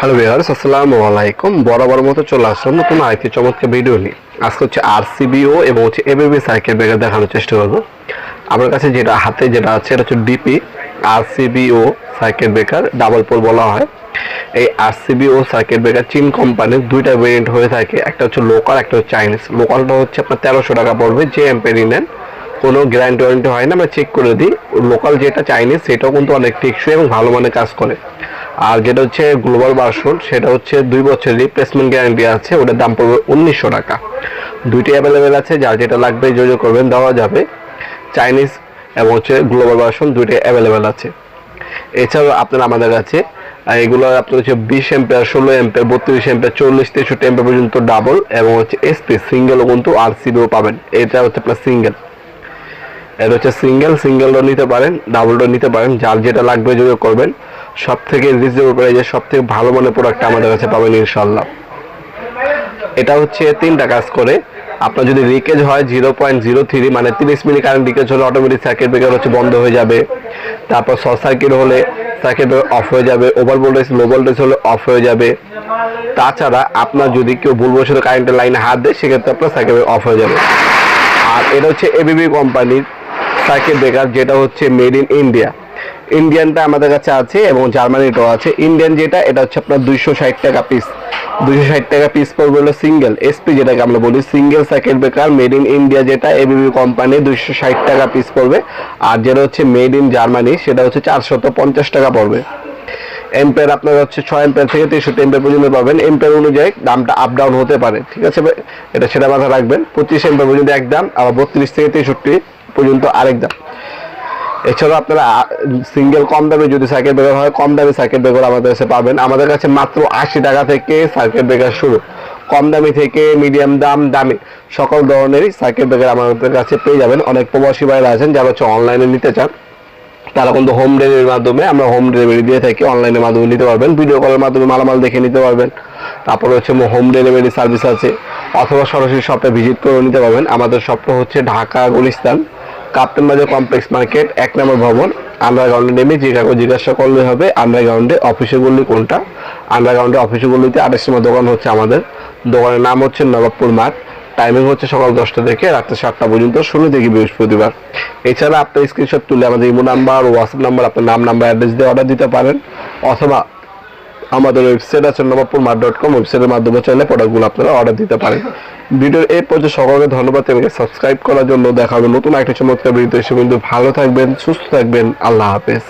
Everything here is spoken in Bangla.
হ্যালো ভিউয়ার্স, আসসালামু আলাইকুম। বরাবর মতো চলে আসলাম নতুন আরেকটি চমৎকার ভিডিও নিয়ে। আজকে হচ্ছে আরসিবিও এবং হচ্ছে এবিবি সাইকেল ব্রেকার দেখানোর চেষ্টা করব। আমার কাছে যেটা হাতে যেটা আছে এটা হচ্ছে DP RCBO cycle breaker, double pole বলা হয়। এই আরসিবিও সাইকেল ব্রেকার চীন কোম্পানির দুইটা ভেরিয়েন্ট হয়ে থাকে। একটা হচ্ছে লোকাল, একটা হচ্ছে চাইনিজ। লোকালটা হচ্ছে আপনার তেরোশো টাকা পড়বে, যে এম্পেরি নেন। কোনো গ্যারান্টি ওয়ারেন্টি হয় না, আমরা চেক করে দিই। লোকাল যেটা চাইনিজ, সেটাও কিন্তু অনেক টেকসই এবং ভালো মানের কাজ করে। আর যেটা হচ্ছে গ্লোবাল ভার্সন সেটা হচ্ছে দুই বছর রিপ্লেসমেন্ট গ্যারান্টি আছে, ওটার দাম পড়বে উনিশশো টাকা। দুইটি অ্যাভেলেবেল আছে, যার যেটা লাগবে যোগাযোগ করবেন, দেওয়া যাবে। চাইনিজ এবং হচ্ছে গ্লোবাল ভার্সন দুইটি অ্যাভেলেবেল আছে। এছাড়াও আপনার আমাদের কাছে এগুলো আপনার হচ্ছে বিশ এম্পেয়ার ষোলো এম্পেয়ার বত্রিশ এম্পেয়ার চল্লিশ, তেষট্টি এম্পেয়ার পর্যন্ত ডাবল এবং হচ্ছে এসপি সিঙ্গেলও কিন্তু আর সিবিও পাবেন। এটা হচ্ছে আপনার সিঙ্গেল এটা হচ্ছে সিঙ্গেল সিঙ্গেলও নিতে পারেন ডাবলও নিতে পারেন, যার যেটা লাগবে যোগাযোগ করবেন। সব থেকে রিজনেবল প্রাইসে সব থেকে ভালো মানের প্রোডাক্ট আমাদের কাছে পাবেন ইনশাল্লাহ এটা হচ্ছে তিনটা কাজ করে। আপনার যদি লিকেজ হয় জিরো পয়েন্ট জিরো থ্রি মানে তিরিশ মিনিট কারেন্ট লিকেজ হলে অটোমেটিক সার্কিট ব্রেকার হচ্ছে বন্ধ হয়ে যাবে। তারপর শর্ট সার্কিট হলে সার্কিট ব্রেকার অফ হয়ে যাবে। ওভার ভোল্টেজ লো ভোল্টেজ হলে অফ হয়ে যাবে। তাছাড়া আপনার যদি কেউ ভুলবশত কারেন্টের লাইনে হাত দেয়, সেক্ষেত্রে আপনার সার্কিট ব্রেকার অফ হয়ে যাবে। আর এটা হচ্ছে এবিবি কোম্পানির সার্কিট ব্রেকার যেটা হচ্ছে মেড ইন ইন্ডিয়া ইন্ডিয়ানটা আমাদের কাছে আছে এবং জার্মানিটাও আছে। ইন্ডিয়ান যেটা, এটা হচ্ছে আপনার দুইশো ষাট টাকা পিস দুইশো ষাট টাকা পিস পড়বে হলো সিঙ্গেল এসপি যেটাকে আমরা বলি single circuit breaker made in India যেটা এবিবি কোম্পানি দুইশো ষাট টাকা পিস পড়বে। আর যেটা হচ্ছে মেড ইন জার্মানি সেটা হচ্ছে চারশত পঞ্চাশ টাকা পড়বে। এম্পেয়ার আপনার হচ্ছে ছয় এম্পেয়ার থেকে তেষট্টি এম্পেয়ার পর্যন্ত পাবেন। এম্পেয়ার অনুযায়ী দামটা আপ ডাউন হতে পারে, ঠিক আছে এটা সেটা মাথায় রাখবেন। পঁচিশ এম্পেয়ার পর্যন্ত এক দাম, আবার বত্রিশ থেকে তেষট্টি পর্যন্ত আরেক দাম। এছাড়াও আপনারা সিঙ্গেল কম দামে যদি সাইকেল ব্রেকার হয়, কম দামে সাইকেল ব্রেকার আমাদের কাছে পাবেন। আমাদের কাছে মাত্র আশি টাকা থেকে সাইকেল ব্রেকার শুরু। কম দামি থেকে মিডিয়াম দাম, দামি সকল ধরনেরই সাইকেল ব্রেকার আমাদের কাছে পেয়ে যাবেন। অনেক প্রবাসী ভাইরা আছেন, যারা হচ্ছে অনলাইনে নিতে চান। তারা কিন্তু হোম ডেলিভারির মাধ্যমে আমরা হোম ডেলিভারি দিয়ে থাকি অনলাইনের মাধ্যমে নিতে পারবেন। ভিডিও কলের মাধ্যমে মালামাল দেখে নিতে পারবেন। তারপরে হচ্ছে হোম ডেলিভারি সার্ভিস আছে। অথবা সরাসরি শপে ভিজিট করে নিতে পারবেন। আমাদের শপটা হচ্ছে ঢাকা, গুলিস্তান। কাপ্তেন বাজার কমপ্লেক্স মার্কেট এক নম্বর ভবন। আন্ডারগ্রাউন্ডে নেমে যে জিজ্ঞাসা করলে হবে আন্ডারগ্রাউন্ডে অফিসে বললি কোনটা? আন্ডারগ্রাউন্ডে অফিসে আঠাশ নম্বর দোকান হচ্ছে আমাদের। দোকানের নাম হচ্ছে নবাবপুর মাঠ। টাইমিং হচ্ছে সকাল দশটা থেকে রাত্রে সাতটা পর্যন্ত ষোলো থেকে বৃহস্পতিবার। এছাড়া আপনার স্ক্রিনশট তুলে আমাদের ইমো নাম্বার হোয়াটসঅ্যাপ নাম্বার আপনার নাম নাম্বার অ্যাড্রেস দিয়ে অর্ডার দিতে পারেন। অথবা আমাদের ওয়েবসাইট আছে নবাবপুর মার ডট কম ওয়েবসাইটের মাধ্যমে চাইলে প্রোডাক্টগুলো আপনারা অর্ডার দিতে পারেন। ভিডিওর এই পর্যন্ত সকলকে ধন্যবাদ এবং সাবস্ক্রাইব করার জন্য দেখা হবে নতুন একটা চমৎকার ভিডিও এসে কিন্তু ভালো থাকবেন, সুস্থ থাকবেন, আল্লাহ হাফেজ।